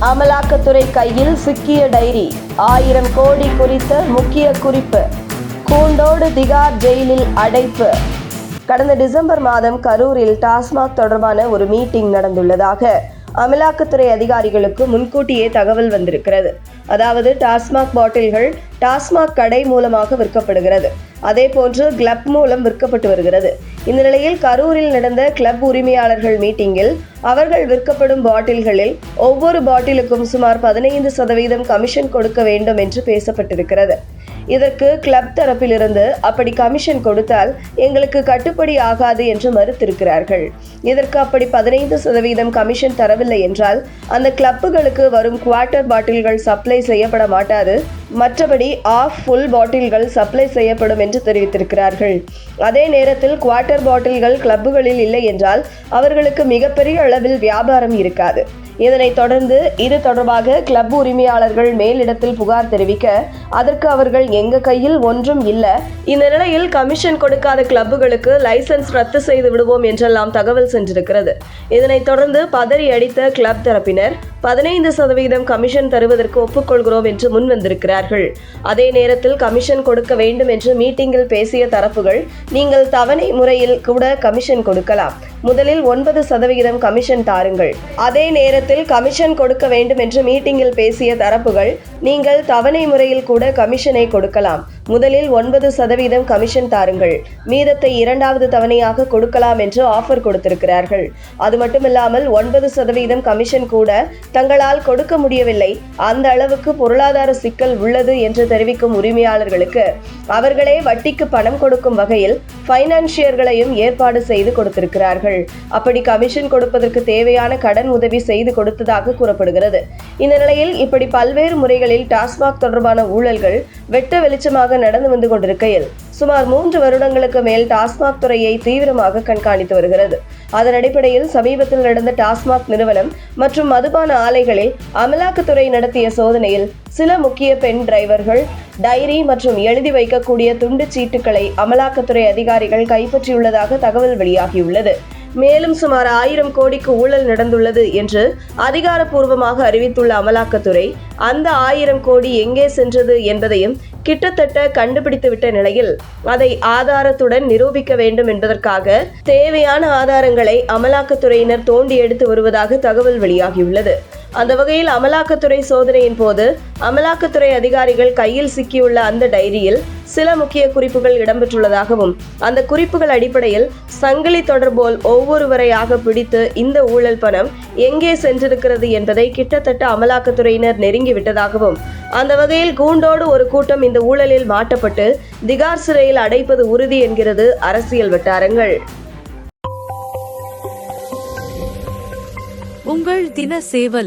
அமலாக்கத்துறை கையில் சிக்கிய டைரி. ஆயிரம் கோடி குறித்த முக்கிய குறிப்பு. கூண்டோடு திகார் ஜெயிலில் அடைப்பு. கடந்த டிசம்பர் மாதம் கரூரில் டாஸ்மாக் தொடர்பான ஒரு மீட்டிங் நடந்துள்ளதாக அமலாக்கத்துறை அதிகாரிகளுக்கு முன்கூட்டியே தகவல் வந்திருக்கிறது. அதாவது டாஸ்மாக் பாட்டில்கள் டாஸ்மாக் கடை மூலமாக விற்கப்படுகிறது. அதே போன்று கிளப் மூலம் விற்கப்பட்டு வருகிறது. இந்த நிலையில் கரூரில் நடந்த கிளப் உரிமையாளர்கள் மீட்டிங்கில் அவர்கள் விற்கப்படும் பாட்டில்களில் ஒவ்வொரு பாட்டிலுக்கும் சுமார் பதினைந்து சதவீதம் கமிஷன் கொடுக்க வேண்டும் என்று பேசப்பட்டிருக்கிறது. இதற்கு கிளப் தரப்பிலிருந்து அப்படி கமிஷன் கொடுத்தால் எங்களுக்கு கட்டுப்படி ஆகாது என்று மறுத்திருக்கிறார்கள். இதற்கு அப்படி பதினைந்து சதவீதம் கமிஷன் தரவில்லை என்றால் அந்த கிளப்புகளுக்கு வரும் குவார்ட்டர் பாட்டில்கள் சப்ளை செய்யப்பட மாட்டாது. மற்றபடி ஆஃப் ஃபுல் பாட்டில்கள் சப்ளை செய்யப்படும் என்று தெரிவித்திருக்கிறார்கள். அதே நேரத்தில் குவார்ட்டர் பாட்டில்கள் கிளப்புகளில் இல்லை என்றால் அவர்களுக்கு மிகப்பெரிய அளவில் வியாபாரம் இருக்காது. இதனைத் தொடர்ந்து இது தொடர்பாக கிளப் உரிமையாளர்கள் மேலிடத்தில் புகார் தெரிவிக்க அதற்கு அவர்கள் எங்க கையில் ஒன்றும் இல்லை. இந்த நிலையில் கமிஷன் கொடுக்காத கிளப்புகளுக்கு லைசென்ஸ் ரத்து செய்து விடுவோம் என்றெல்லாம் தகவல் சென்றிருக்கிறது. இதனைத் தொடர்ந்து பதறி அடித்த கிளப் தரப்பினர் பதினைந்து சதவீதம் கமிஷன் தருவதற்கு ஒப்புக்கொள்கிறோம் என்று முன் வந்திருக்கிறார்கள் அதே நேரத்தில் கமிஷன் கொடுக்க வேண்டும் என்று மீட்டிங்கில் பேசிய தரப்புகள் நீங்கள் தவணை முறையில் கூட கமிஷன் கொடுக்கலாம். முதலில் ஒன்பது சதவிகிதம் கமிஷன் தாருங்கள். அதே நேரத்தில் கமிஷன் கொடுக்க வேண்டும் என்று மீட்டிங்கில் பேசிய தரப்புகள் நீங்கள் தவணை முறையில் கூட கூட கமிஷனை கொடுக்கலாம். முதலில் ஒன்பது சதவீதம் கமிஷன் தாருங்கள். மீதத்தை இரண்டாவது தவணையாக கொடுக்கலாம் என்று ஆஃபர் கொடுத்திருக்கிறார்கள். அது மட்டுமில்லாமல் ஒன்பது சதவீதம் கமிஷன் கூட தங்களால் கொடுக்க முடியவில்லை. அந்த அளவுக்கு பொருளாதார சிக்கல் உள்ளது என்று தெரிவிக்கும் உரிமையாளர்களுக்கு அவர்களே வட்டிக்கு பணம் கொடுக்கும் வகையில் பைனான்சியர்களையும் ஏற்பாடு செய்து கொடுத்திருக்கிறார்கள். அப்படி கமிஷன் கொடுப்பதற்கு தேவையான கடன் உதவி செய்து கொடுத்ததாக கூறப்படுகிறது. இந்த நிலையில் இப்படி பல்வேறு முறைகளில் டாஸ்மாக் தொடர்பான ஊழல்கள் வெட்ட வெளிச்சமாக நடந்து வந்து கொண்டிருக்கையில் சுமார் மூன்று வருடங்களுக்கு மேல் டாஸ்மாக் துறையை தீவிரமாக கண்காணித்து வருகிறது. அதன் அடிப்படையில் சமீபத்தில் நடந்த டாஸ்மாக் நிறுவனம் மற்றும் மதுபான ஆலைகளில் அமலாக்கத்துறை நடத்திய சோதனையில் சில முக்கிய பெண் டிரைவர்கள் டைரி மற்றும் எழுதி வைக்கக்கூடிய துண்டு சீட்டுகளை அமலாக்கத்துறை அதிகாரிகள் கைப்பற்றியுள்ளதாக தகவல் வெளியாகியுள்ளது. மேலும் சுமார் ஆயிரம் கோடிக்கு ஊழல் நடந்துள்ளது என்று அதிகாரப்பூர்வமாக அறிவித்துள்ள அமலாக்கத்துறை அந்த ஆயிரம் கோடி எங்கே சென்றது என்பதையும் கிட்டத்தட்ட கண்டுபிடித்துவிட்ட நிலையில் அதை ஆதாரத்துடன் நிரூபிக்க வேண்டும் என்பதற்காக தேவையான ஆதாரங்களை அமலாக்கத்துறையினர் தோண்டி எடுத்து வருவதாக தகவல் வெளியாகியுள்ளது. அந்த வகையில் அமலாக்கத்துறை சோதனையின் போது அமலாக்கத்துறை அதிகாரிகள் கையில் சிக்கியுள்ள அந்த டைரியில் சில முக்கிய குறிப்புகள் இடம்பெற்றுள்ளதாகவும் அந்த குறிப்புகள் அடிப்படையில் சங்கிலி தொடர்போல் ஒவ்வொருவரையாக பிடித்து இந்த ஊழல் பணம் எங்கே சென்றிருக்கிறது என்பதை கிட்டத்தட்ட அமலாக்கத்துறையினர் நெருங்கிவிட்டதாகவும் அந்த வகையில் கூண்டோடு ஒரு கூட்டம் இந்த ஊழலில் மாட்டப்பட்டு திகார் சிறையில் அடைப்பது உறுதி என்கிறது அரசியல் வட்டாரங்கள். உங்கள் தின சேவல்